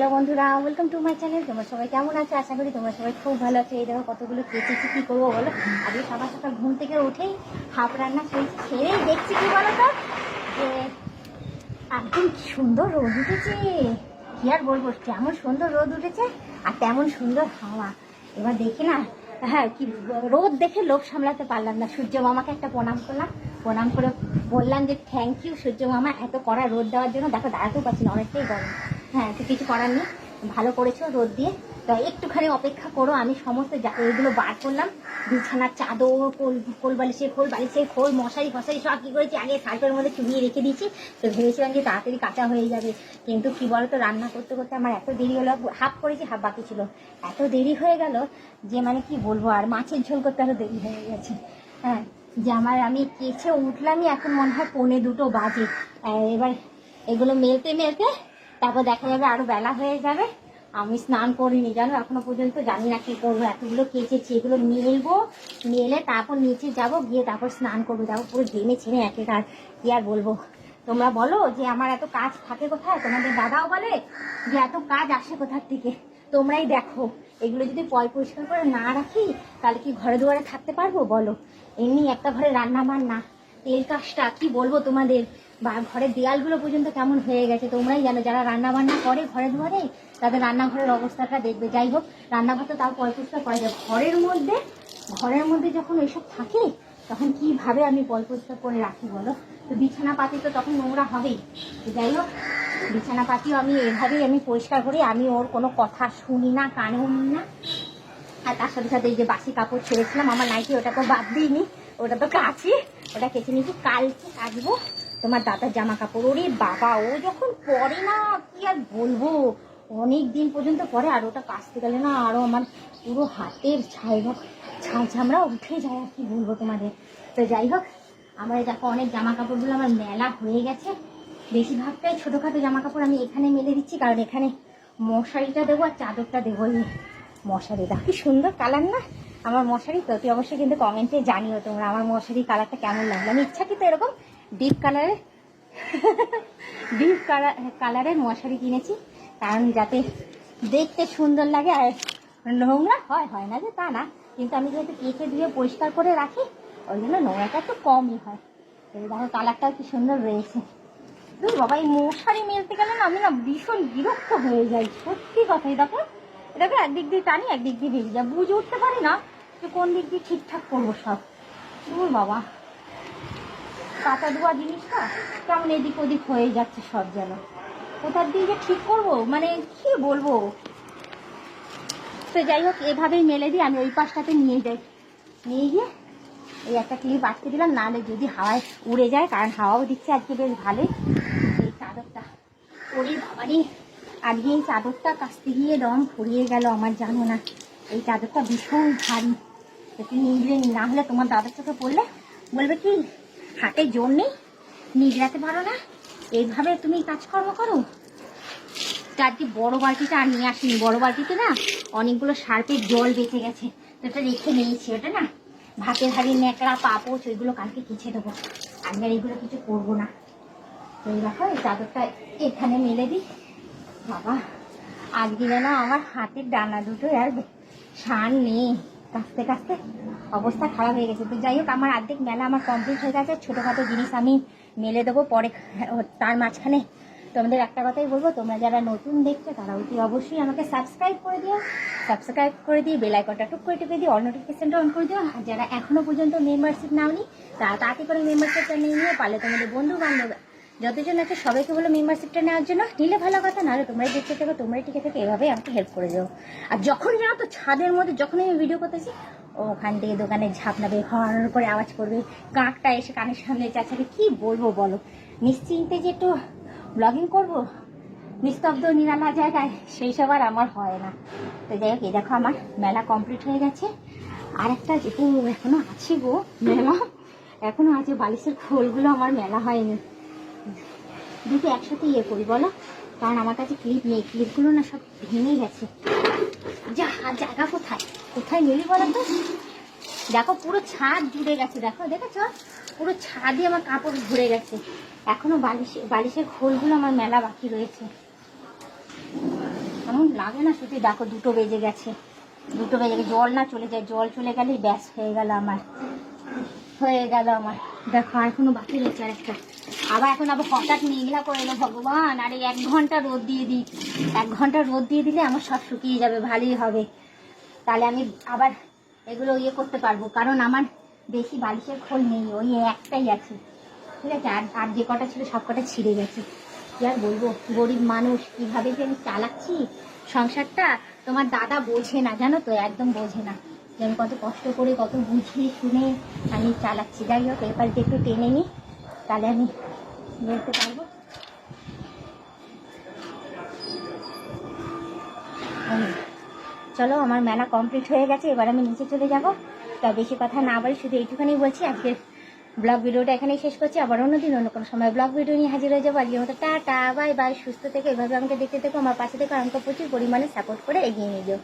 Hello বন্ধুরা welcome to my channel তোমার সবাই কেমন আছো? আশা করি তোমরা সবাই খুব ভালো আছো। এই দেখো কতগুলো কেচেছি কী করব বলো? আজকে সকাল সকাল ঘুম থেকে উঠেই হাফ রান্না সেরেছি সেরেই দেখছি কি বলো তো যে একদম সুন্দর রোদ উঠেছে। কি আর বলব, কেমন সুন্দর রোদ উঠেছে আর তেমন সুন্দর হাওয়া। এবার দেখি না হ্যাঁ কি রোদ দেখে লোভ সামলাতে পারলাম না। সূর্য মামাকে একটা প্রণাম করলাম। প্রণাম করে বললাম যে থ্যাংক ইউ সূর্য মামা, এত কড়া রোদ দেওয়ার জন্য। দেখো, দাঁড়াতেও পারছি না, অনেকটাই গরম। হ্যাঁ তো কিছু করার নেই। ভালো করেছ, রোদ দিয়ে। তো একটুখানি অপেক্ষা করো, আমি সমস্ত এগুলো বার করলাম। বিছানার চাদর, কোল কোল বালিশের খোল বালিশের খোল, মশারি, ফশারি সব কী করেছি, আগে সার্ফের মধ্যে চুবিয়ে রেখে দিয়েছি। তো ভেবেছিলাম যে তাড়াতাড়ি কাঁচা হয়ে যাবে। কিন্তু কি বলতো, রান্না করতে করতে আমার এত দেরি হলো, হাফ করেছি, হাফ বাকি ছিল। এত দেরি হয়ে গেল যে মানে কি বলব, আর মাছের ঝোল করতে আরও দেরি হয়ে গেছে। হ্যাঁ যে আমার আমি কেছে উঠলামই, এখন মনে হয় পৌনে দুটো বাজে। এবার এগুলো মেলতে মেলতে তারপর দেখা যাবে আরও বেলা হয়ে যাবে। আমি স্নান করিনি, জানো? এখনও পর্যন্ত জানি না কি করব। এতগুলো কেচেছি এগুলো মেলবো, মেলে তারপর নিচে যাব, গিয়ে তারপর স্নান করব। তারপর পুরো ঘেমে ছেড়ে একেকার কি আর বলব? তোমরা বলো যে আমার এত কাজ থাকে কোথায়? তোমাদের দাদাও বলে যে এত কাজ আসে কোথার থেকে? তোমরাই দেখো। এগুলো যদি পয় পরিষ্কার করে না রাখি, তাহলে কি ঘরে দুয়ারে থাকতে পারব? বলো। এমনি একটা ঘরে রান্না বান্না তেল কাজটা কি বলব তোমাদের? বা ঘরের দেয়ালগুলো পর্যন্ত কেমন হয়ে গেছে তোমরাই জানো। যারা রান্না বান্না করে ঘরে দুয়ারে, তাদের রান্নাঘরের অবস্থাটা দেখবে। যাই হোক, রান্নাঘর তো তাও পরিষ্কার করা যায়। ঘরের মধ্যে ঘরের মধ্যে যখন এসব থাকে, তখন কীভাবে আমি পয় পরিষ্কার করে রাখি বলো? তো বিছানা পাতি তো তখন নোংরা হবেই। যাই হোক বিছানা পাতিও আমি এভাবেই আমি পরিষ্কার করি। আমি ওর কোনো কথা শুনি না, কানেও নিই না। আর তার সাথে সাথে এই যে বাসি কাপড় ছেড়েছিলাম, আমার নাইটি ওটা তো বাদ দিইনি। ওটা তো কাছি ওটা কেচে নিয়েছি, কালকে কাচবো। তোমার দাদার জামা কাপড় ওরে বাবা, ও যখন পরে না, কি আর বলব? অনেক দিন পর্যন্ত পরে, আর ওটা কাচতে গেলে না আরও আমার পুরো হাতের ছাই হোক ছাই ছামড়া উঠে যায়, আর কি বলব তোমাদের? তো যাই হোক, আমার দেখো অনেক জামা কাপড়গুলো আমার মেলা হয়ে গেছে। বেশিরভাগটাই ছোটোখাটো জামা কাপড় আমি এখানে মেলে দিচ্ছি, কারণ এখানে মশারিটা দেবো আর চাদরটা দেবো। মশারি দেখো কি সুন্দর কালার না? আমার মশারি, তো তুই অবশ্যই কিন্তু কমেন্টে জানিও তোমরা আমার মশারি কালারটা কেমন লাগল। আমি ইচ্ছাকৃত এরকম ডিপ কালারের ডিপ কালার কালারের মশারি কিনেছি, কারণ যাতে দেখতে সুন্দর লাগে আর নোংরা হয় হয় না যে তা না। কিন্তু আমি যেহেতু কেচে ধুয়ে পরিষ্কার করে রাখি, ওই জন্য নোংরাটা একটু কমই হয়। এই দেখো কালারটাও কি সুন্দর রয়েছে। বাবা, এই মশারি মেলতে গেলে না আমি না ভীষণ বিরক্ত হয়ে যাই। সত্যি কথাই দেখো। এটাকে একদিক দিয়ে টানি একদিক দিয়ে ভেঙে যায় বুঝে উঠতে পারি না যে কোন দিক দিয়ে ঠিকঠাক করব সব। ধুর বাবা। কাঁচা ধোয়া জিনিসটা কেমন এদিক ওদিক হয়ে যাচ্ছে সব যেন। কোথার দিয়ে যে ঠিক করব? মানে কি বলব? তো যাই হোক, এভাবেই মেলে দিই, আমি ওই পাশটাতে নিয়ে যাই। নিয়ে গিয়ে এই একটা ক্লিপ আটকে দিলাম, নাহলে যদি হাওয়ায় উড়ে যায়, কারণ হাওয়াও দিচ্ছে আজকে বেশ ভালোই। এই চাদরটা ওরে বাবারি। আজকে এই চাদরটা কাচতে গিয়ে রং ফুরিয়ে গেল আমার, জানো না। এই চাদরটা ভীষণ ভারী। তুমি নিগড়ে নি হলে তোমার দাদার চোখে পড়লে বলবে কি, হাতে জোর নেই নিগড়াতে পারো না। এইভাবে তুমি কাজকর্ম করো। আজকে বড় বালতিটা আর নিয়ে আসিনি, বড় বালতিতে না অনেকগুলো সার্পের জল বেঁচে গেছে, তো ওটা রেখে নিয়েছি, ওটা না ভাতের হাড়ি ন্যাকড়া পাপোচ ওইগুলো কালকে কিছে দেবো। আমি আর এইগুলো কিছু করব না। তো এই দেখো, এই চাদরটা এখানে মেলে দিই। বাবা, আজকে যেন আমার হাতের ডানা দুটো আর সান নেই। কাঁচতে কাঁচতে অবস্থা খারাপ হয়ে গেছে। তো যাই হোক, আমার অর্ধেক মেলা আমার কমপ্লিট হয়ে গেছে। ছোটোখাটো জিনিস আমি মেলে দেবো পরে তার মাঝখানে। তোমাদের একটা কথাই বলব, তোমরা যারা নতুন দেখছ, তারা অতি অবশ্যই আমাকে সাবস্ক্রাইব করে দিও। সাবস্ক্রাইব করে দিয়ে বেল আইকনটা টুক করে টিপে দিও অল নোটিফিকেশনটা অন করে দিও। আর যারা এখনও পর্যন্ত মেম্বারশিপ নাওনি, তারা তাড়াতাড়ি করে মেম্বারশিপটা নিয়ে নিয়ে পারলে তোমাদের বন্ধু বান্ধব যতজন আছে সবাইকে বলো মেম্বারশিপটা নেওয়ার জন্য। নিলে ভালো কথা, নাহলে তোমরাই দেখতে থাকো, তোমরাই টিকে থেকে এভাবে আমাকে হেল্প করে যাও। আর যখন জানো তো ছাদের মধ্যে যখন আমি ভিডিও করতেছি, ওখান থেকে দোকানে ঝাপনাবে হর করে আওয়াজ করবে, কাকটা এসে কানের সামনে চাচাকে কি বলব বলো? নিশ্চিন্তে যে একটু ব্লগিং করব, নিস্তব্ধ, নিরালা জায়গায়, সেই সব আর আমার হয় না। তো যাই হোক, এই দেখো আমার মেলা কমপ্লিট হয়ে গেছে। আর একটা যেহেতু এখনও আছে গো, মেলা, এখনও আছে, বালিশের খোলগুলো আমার মেলা হয়নি। দুটো একসাথে ইয়ে করি, বলো? কারণ আমার কাছে ক্লিপ নেই ক্লিপগুলো না সব ভেঙে গেছে। যা, আর জায়গা কোথায়? কোথায় নিলি বলো তো? দেখো, পুরো ছাদ জুড়ে গেছে, দেখো, দেখেছ? পুরো ছাদই আমার কাপড় ভরে গেছে। এখনও বালিশ, বালিশের খোলগুলো আমার মেলা বাকি রয়েছে। এমন লাগে না সত্যি দেখো, দুটো বেজে গেছে। দুটো বেজে গেছে, জল না চলে যায়, জল চলে গেলেই ব্যাস হয়ে গেল আমার। হয়ে গেল আমার। দেখো, আর এখনও বাকি রয়েছে আরেকটা। আবার এখন আবার হঠাৎ মেঘলা করে এলো ভগবান, আর এক ঘণ্টা রোদ দিয়ে দিই। এক ঘণ্টা রোদ দিয়ে দিলে আমার সব শুকিয়ে যাবে, ভালোই হবে। তাহলে আমি আবার এগুলো ইয়ে করতে পারব, কারণ আমার বেশি বালিশের খোল নেই, ওই একটাই আছে। ঠিক আছে? আর আর যে কটা ছিল সব কটা ছিঁড়ে গেছে। কি আর বলব? গরিব মানুষ, কীভাবে যে আমি চালাচ্ছি সংসারটা, তোমার দাদা বোঝে না, জানো তো? একদম বোঝে না। যে আমি কত কষ্ট করে, কত বুঝিয়ে শুনে আমি চালাচ্ছি। যাই হোক এরপরে একটু টেনে নিই তাহলে আমি বলতে পারব? হুম। চলো, আমার মেলা কমপ্লিট হয়ে গেছে, এবার আমি নিচে চলে যাব। তা বেশি কথা না বলি শুধু এইটুখানি বলছি, আজকের ব্লগ ভিডিওটা এখানেই শেষ করছি। আবার অন্যদিন অন্য কোনো সময় ব্লগ ভিডিও নিয়ে হাজির হয়ে যাব। আজকের মতো টাটা বাই বাই সুস্থ থেকে, এভাবে আমাকে দেখতে থেকো, আমার পাশে থেকে। আমাকে প্রচুর পরিমাণে সাপোর্ট করে এগিয়ে নিয়ে যাও।